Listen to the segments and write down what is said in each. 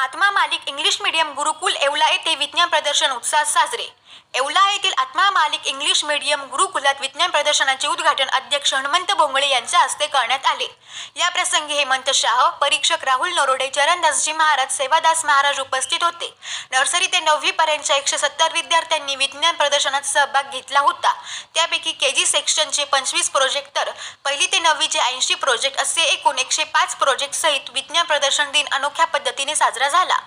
आत्मा मालिक English medium गुरुकुल येवला येथे विज्ञान प्रदर्शन उत्साहात साजरे. येवला येथील आत्मा मालिक इंग्लिश मीडियम गुरुकुलात विज्ञान प्रदर्शनाचे उद्घाटन अध्यक्ष हनुमंत भोंगळे यांच्या हस्ते करण्यात आले. या प्रसंगी हेमंत शाह परीक्षक राहुल नरोडे चरणदासजी महाराज सेवादास महाराज उपस्थित होते. नर्सरी ते नववी पर्यंतच्या एकशे सत्तर विद्यार्थ्यांनी विज्ञान प्रदर्शनात सहभाग घेतला होता. त्यापैकी के जी सेक्शनचे पंचवीस प्रोजेक्ट तर पहिली ते नववीचे ऐंशी प्रोजेक्ट असे एकूण एकशे पाच प्रोजेक्ट सहित विज्ञान प्रदर्शन दिन अनोख्या पद्धतीने साजरा झाला.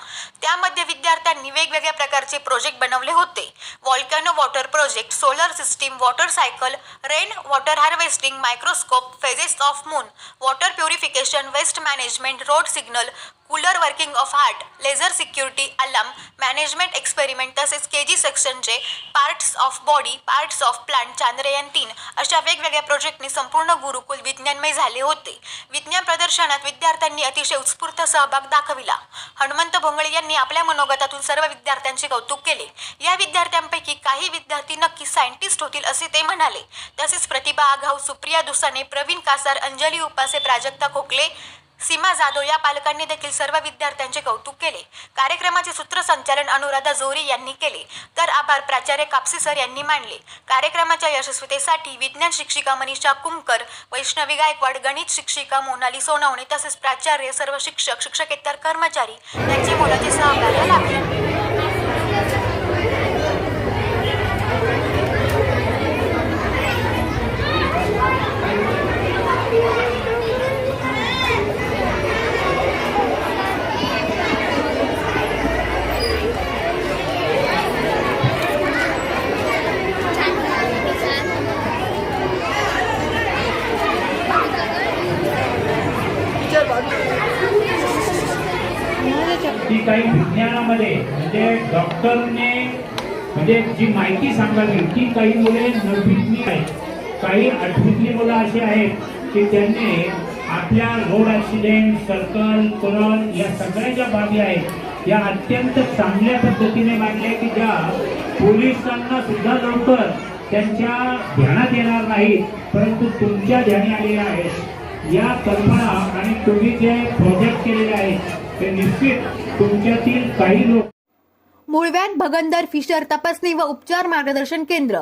त्यामध्ये विद्यार्थ्यांनी वेगवेगळ्या प्रकारचे प्रोजेक्ट बनवले होते. Volcano water project solar system, water cycle, rain water harvesting, microscope, phases of moon, water purification, waste management, road signal, cooler working of heart laser security alarm management experiment तसेच के जी सेक्शनचे parts of body parts of plant Chandrayaan तीन अशा वेगवेगळ्या प्रोजेक्टनी संपूर्ण गुरुकुल विज्ञानमय झाले होते. विज्ञान प्रदर्शनात विद्यार्थ्यांनी अतिशय उत्स्फूर्त सहभाग दाखविला. हनुमंत भोंगळे यांनी आपल्या मनोगतातून सर्व विद्यार्थ्यांचे कौतुक केले. या विद्यार्थ्यांपैकी काही विद्यार्थी नक्की सायंटिस्ट होतील असे ते म्हणाले. तसेच प्रतिभा आघाव सुप्रिया दुसाने प्रवीण कासार अंजली उपासे प्राजक्ता खोकले सीमा जाधव या पालकांनी देखील सर्व विद्यार्थ्यांचे कौतुक केले. कार्यक्रमाचे सूत्रसंचालन अनुराधा जोरी यांनी केले. तर आभार प्राचार्य कापसे सर यांनी मानले कार्यक्रमाच्या यशस्वीतेसाठी विज्ञान शिक्षिका मनीषा कुमकर वैष्णवी गायकवाड गणित शिक्षिका मोनाली सोनवणे तसेच प्राचार्य सर्व शिक्षक शिक्षकेतर कर्मचारी यांचे मोलाचे सहकार्य लाभले. जी काही विज्ञानामध्ये म्हणजे डॉक्टरने म्हणजे जी माहिती सांगावी ती काही मुले नववीतली आहेत. काही आठवीतली मुलं अशी आहेत की त्यांनी आपल्या रोड ॲक्सिडेंट सर्कल कुरण या सगळ्या ज्या बाबी आहेत या अत्यंत चांगल्या पद्धतीने मांडल्या की ज्या पोलिसांना सुद्धा लवकर त्यांच्या ध्यानात येणार नाही परंतु तुमच्या ध्यानी आलेल्या आहेत. या कल्पना आणि तुम्ही जे प्रोजेक्ट केलेले आहेत ते निश्चित तुमच्यातील काही लोक मुळव्यात भगंदर फिशर तपासणी व उपचार मार्गदर्शन केंद्र